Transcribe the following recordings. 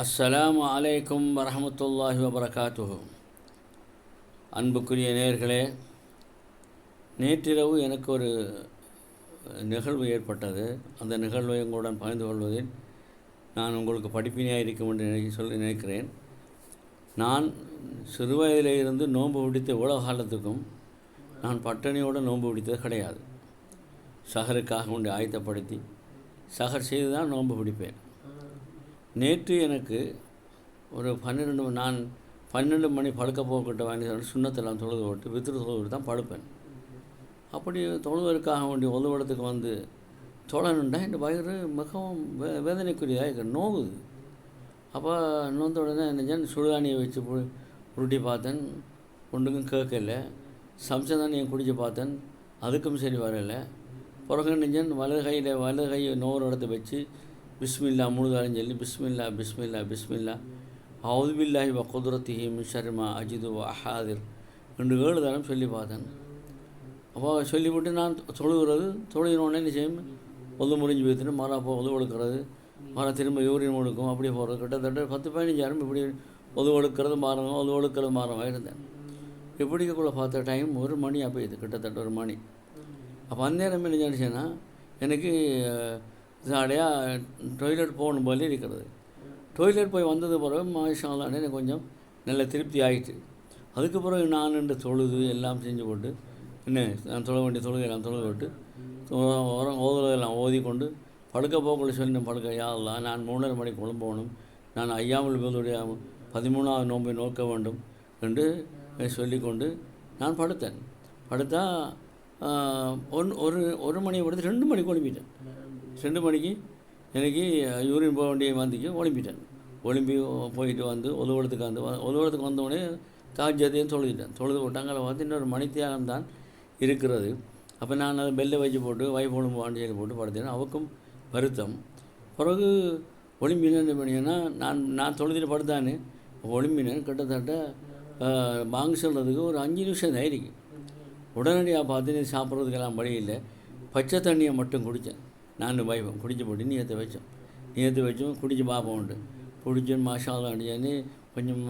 அஸ்ஸலாமு அலைக்கும் வரமத்துல்லாஹி வபரகாத்துஹு. அன்புக்குரிய நேர்களே நேற்றிரவு எனக்கு ஒரு நிகழ்வு ஏற்பட்டது. அந்த நிகழ்வை உங்களுடன் பகிர்ந்து கொள்வதில் நான் உங்களுக்கு படிப்பினையாக இருக்கும் என்று நினை சொல்லி நினைக்கிறேன். நான் சிறுவயதிலே இருந்து நோன்பு பிடித்த உலக காலத்துக்கும் நான் பட்டணியோடு நோன்பு பிடித்தது கிடையாது. சகருக்காக கொண்டு ஆயத்தப்படுத்தி சகர் செய்து தான் நோன்பு பிடிப்பேன். நேற்று எனக்கு ஒரு பன்னிரெண்டு நான் பன்னெண்டு மணி படுக்க போகட்ட வாங்கி சுண்ணத்தெல்லாம் தொழுது விட்டு வித்திர தொழுது தான் படுப்பேன். அப்படி தொழுவதற்காக வேண்டிய உதவிடத்துக்கு வந்து தொழணுண்டா? இந்த வயிறு மிகவும் வே வேதனைக்குரியதாக இருக்கு நோவுது. அப்போ நோந்த உடனே என்ன சுடுதானியை வச்சு உருட்டி பார்த்தேன். ஒன்றுக்கும் கேட்கல. சம்சதானியை தண்ணியை குடித்து பார்த்தேன். அதுக்கும் சரி வரலை. பிறகு நெஞ்சன் வலது கையில் வலது கையை நோர் இடத்த வச்சு பிஸ்மில்லா முழுதாலும் சொல்லி பிஸ்மில்லா பிஸ்மில்லா பிஸ்மில்லா அவுதுபில்லாஹி வ குதிரத்திஹி மிஷர்மா அஜிது வ அஹாதிர் ரெண்டு ஏழு தரம் சொல்லி பார்த்தேன் அப்போ சொல்லிவிட்டு நான் தொழுகிறது தொழுகினோடனே என்ன செய்யும் ஒது முறிஞ்சு வைத்துட்டு மரம் அப்போ ஒது ஒழுக்கிறது மரம் திரும்ப யூரின் ஒடுக்கும் அப்படியே போகிறது கிட்டத்தட்ட பத்து பதினஞ்சாயிரம் இப்படி ஒது ஒழுக்கிறது மாறணும் ஒது ஒழுக்கிறது மாறமாக இருந்தேன் எப்படிக்குள்ளே பார்த்த டைம் ஒரு மணி அப்போ இது கிட்டத்தட்ட ஒரு மணி அப்போ அந்த நேரம் என்ன நினச்சேன்னா எனக்கு ஜாலியாக டொய்லெட் போகணும் போல இருக்கிறது. டொய்லெட் போய் வந்தது பிறகு மாஷாலான்னு எனக்கு கொஞ்சம் நல்ல திருப்தி ஆகிட்டு அதுக்கு பிறகு நான் நின்று தொழுது எல்லாம் செஞ்சு போட்டு என்ன நான் தொழ வேண்டிய தொழுகை எல்லாம் தொழுது விட்டு உரம் ஓதுறதெல்லாம் ஓதி கொண்டு படுக்க போக்குள்ள சொல்லி படுக்க யாரெல்லாம் நான் மூணரை மணிக்கு குழம்பணும் போகணும் நான் ஐயாமல் பேருடைய பதிமூணாவது நோன்பை நோக்க வேண்டும் என்று சொல்லிக்கொண்டு நான் படுத்தேன். படுத்தா ஒன் ஒரு ஒரு மணி படுத்து ரெண்டு மணிக்கு குழம்பிட்டேன் ரெண்டு மணிக்கு எனக்கு யூரின் போக வேண்டிய வந்துக்கு ஒளிம்பிட்டேன் ஒளிம்பி போயிட்டு வந்து உதவுறதுக்கு வந்து உதவுறதுக்கு வந்தோடனே தாஜ்ஜத்தையும் தொழுதுட்டேன் தொழுது விட்டாங்க பார்த்து இன்னொரு மணி மணித்தியாகம் தான் இருக்கிறது. அப்போ நான் அதை பெல்லை வச்சு போட்டு வைஃபோனும் வாண்டியில் போட்டு படுத்தேன். அவருக்கும் வருத்தம். பிறகு ஒளிம்பினேன் பண்ணிங்கன்னா நான் நான் தொழுதிட்டு படுத்தானே ஒளிம்பினேன் கிட்டத்தட்ட பாங்கு சொல்கிறதுக்கு ஒரு அஞ்சு நிமிஷம் தைரிக்கு உடனடியாக பார்த்து சாப்பிட்றதுக்கெல்லாம் வழி இல்லை. பச்சை தண்ணியை மட்டும் குடித்தேன். நான் வைப்பேன் குடிச்சு போட்டு நீயத்தை வச்சோம். நீயத்தை வச்சோம் குடிச்சு பார்ப்போம்ட்டு பிடிச்சி மாஷாலாம் அடிச்சான்னு கொஞ்சம்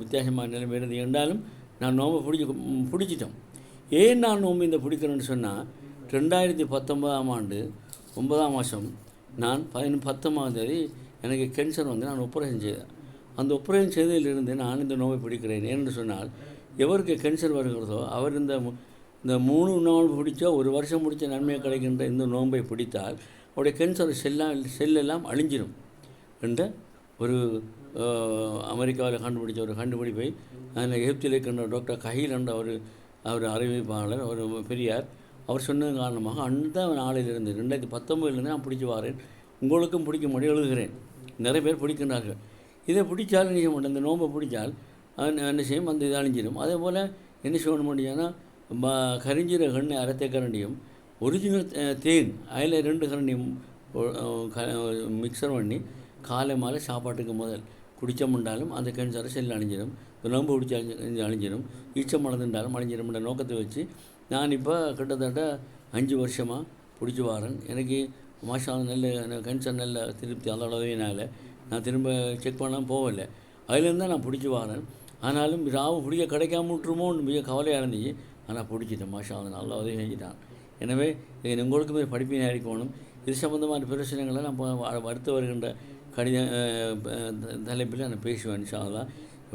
வித்தியாசமான நிலைமை இருந்து என்றாலும் நான் நோம்பை பிடிச்சி பிடிச்சிட்டோம். ஏன் நான் நோம்பு இந்த பிடிக்கிறேன்னு சொன்னால் ரெண்டாயிரத்தி பத்தொன்பதாம் ஆண்டு ஒன்பதாம் மாதம் நான் பதினொன்று பத்தொம்பதாம் தேதி எனக்கு கேன்சர் வந்து நான் ஒப்பரேஷன் செய்தேன். அந்த ஒப்பரேஷன் செய்ததிலிருந்து நான் இந்த நோயை பிடிக்கிறேன். ஏன்னு சொன்னால் எவருக்கு கேன்சர் வருகிறதோ அவர் இந்த இந்த மூணு நாள் பிடிச்சா ஒரு வருஷம் பிடிச்ச நன்மையை கிடைக்கின்ற இந்த நோன்பை பிடித்தால் அவருடைய கேன்சர் செல்லாம் செல்லெல்லாம் அழிஞ்சிடும் என்ற ஒரு அமெரிக்காவில் கண்டுபிடிச்ச ஒரு கண்டுபிடிப்பை அதில் எகிப்தில் இருக்கின்ற டாக்டர் கஹீல் என்ற ஒரு அவர் அறிவிப்பாளர் ஒரு பெரியார் அவர் சொன்னது காரணமாக அந்த நாளிலிருந்து ரெண்டாயிரத்தி பத்தொம்பதுலேருந்து நான் பிடிச்சி வாரேன். உங்களுக்கும் பிடிக்கும்படி எழுதுகிறேன். நிறைய பேர் பிடிக்கின்றார்கள். இதை பிடிச்சாலும் என்ன செய்ய மாட்டேன் இந்த நோம்பை பிடிச்சால் என்ன செய்யும்? அந்த இது அழிஞ்சிடும் அதே போல் என்ன செய்யணும் முடியும்னா கரிஞ்சீர கண்ணு அரைத்த கரண்டியும். ஒரிஜினல் தேன் அதில் ரெண்டு கரண்டியும் மிக்சர் பண்ணி காலை மாலை சாப்பாட்டுக்கு முதல். குடித்தமுண்டாலும் அந்த கேன்சரை செல் அழிஞ்சிடும் நோம்பு பிடிச்சி அழிஞ்சு அழிஞ்சிடும் ஈச்சம் மலர்ந்துட்டாலும் அழிஞ்சிடும்ன்ற நோக்கத்தை வச்சு நான் இப்போ கிட்டத்தட்ட அஞ்சு வருஷமாக பிடிச்சி வரேன். எனக்கு மாஷம் நல்ல கேன்சர் நல்ல திருப்தி அந்த உதவினால் நான் திரும்ப செக் பண்ண போகலை. அதுலேருந்து தான் நான் பிடிச்சி வரேன். ஆனாலும் ராவு பிடிக்க கிடைக்காம விட்டுருமோன்னு மிக கவலையாக இருந்துச்சு. ஆனால் பிடிச்சிட்டேன் மாஷா நல்லா உதவி செஞ்சுட்டான். எனவே இது உங்களுக்குமே படிப்பினை இருக்கணும் இது சம்மந்தமான பிரச்சனைகளை நான் அடுத்து வருகின்ற கடித தலைப்பில் நான் பேசுவேன் இன்ஷால்லா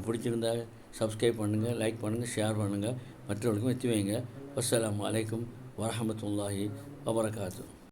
பிடிச்சிருந்தா சப்ஸ்கிரைப் பண்ணுங்கள் லைக் பண்ணுங்கள் ஷேர் பண்ணுங்கள் மற்றவர்களுக்கும் எத்தி வைங்க. அஸ்லாம் வலைக்கம் வரமத்துல்லாஹி வபரகாத்து.